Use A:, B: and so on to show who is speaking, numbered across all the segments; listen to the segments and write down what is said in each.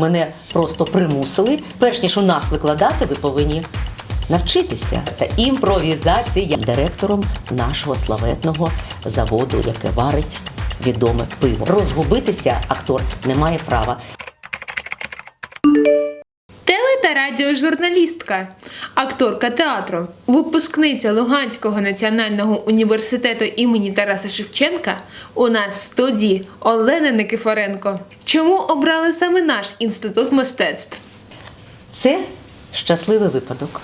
A: Мене просто примусили. Перш ніж у нас викладати, ви повинні навчитися. Та імпровізація директором нашого славетного заводу, яке варить відоме пиво. Розгубитися актор не має права.
B: Радіожурналістка, акторка театру, випускниця Луганського національного університету імені Тараса Шевченка у нас в студії Олена Никифоренко. Чому обрали саме наш інститут мистецтв?
A: Це щасливий випадок.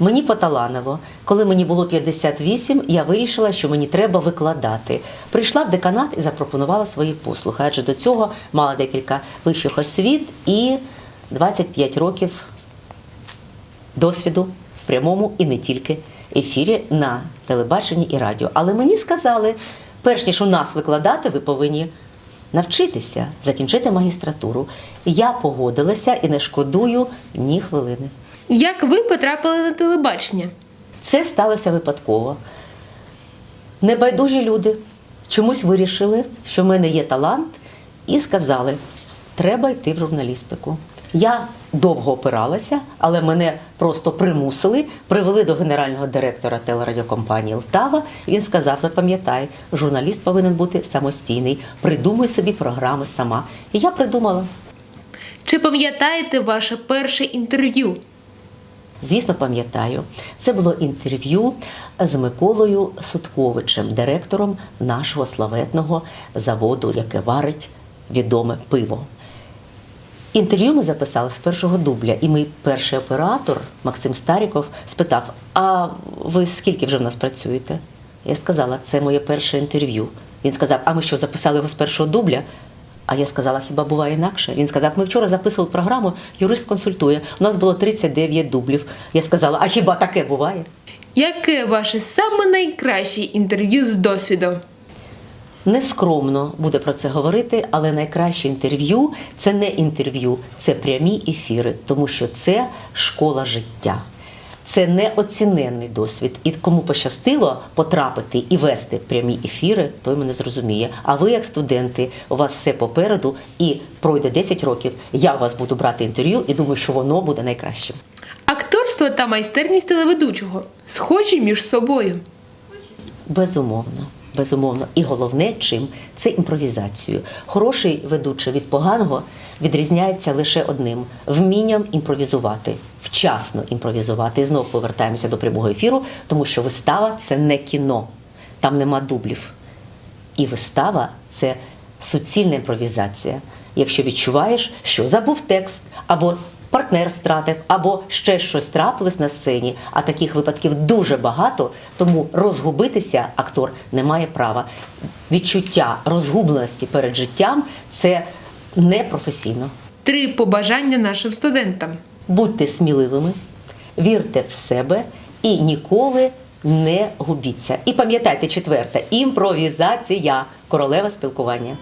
A: Мені поталанило. Коли мені було 58, я вирішила, що мені треба викладати. Прийшла в деканат і запропонувала свої послуги, адже до цього мала декілька вищих освіт і 25 років досвіду в прямому і не тільки ефірі на телебаченні і радіо. Але мені сказали, перш ніж у нас викладати, ви повинні навчитися, закінчити магістратуру. Я погодилася і не шкодую ні хвилини.
B: Як ви потрапили на телебачення?
A: Це сталося випадково. Небайдужі люди чомусь вирішили, що в мене є талант, і сказали, треба йти в журналістику. Я довго опиралася, але мене просто примусили, привели до генерального директора телерадіокомпанії Лтава. Він сказав: запам'ятай, журналіст повинен бути самостійний, придумай собі програми сама. І я придумала.
B: Чи пам'ятаєте ваше перше інтерв'ю?
A: Звісно, пам'ятаю. Це було інтерв'ю з Миколою Сутковичем, директором нашого славетного заводу, яке варить відоме пиво. Інтерв'ю ми записали з першого дубля, і мій перший оператор Максим Старіков спитав: А ви скільки вже в нас працюєте? Я сказала, це моє перше інтерв'ю. Він сказав, а ми що, записали його з першого дубля? А я сказала, хіба буває інакше? Він сказав, ми вчора записували програму, юрист консультує. У нас було 39 дублів. Я сказала, а хіба таке буває?
B: Яке ваше найкраще інтерв'ю з досвідом?
A: Нескромно буде про це говорити, але найкраще інтерв'ю це не інтерв'ю, це прямі ефіри, тому що це школа життя. Це неоціненний досвід. І кому пощастило потрапити і вести прямі ефіри, той мене зрозуміє. А ви, як студенти, у вас все попереду і пройде 10 років. Я у вас буду брати інтерв'ю і думаю, що воно буде найкращим.
B: Акторство та майстерність телеведучого схожі між собою.
A: Безумовно, безумовно. І головне, чим це імпровізацією. Хороший ведучий від поганого відрізняється лише одним вмінням імпровізувати, вчасно імпровізувати. І знов повертаємося до прямого ефіру, тому що вистава це не кіно, там нема дублів. І вистава це суцільна імпровізація. Якщо відчуваєш, що забув текст, або партнер стратив, або ще щось трапилось на сцені, а таких випадків дуже багато, тому розгубитися актор не має права. Відчуття розгубленості перед життям це непрофесійно.
B: Три побажання нашим студентам.
A: Будьте сміливими, вірте в себе і ніколи не губіться. І пам'ятайте четверте імпровізація королева спілкування.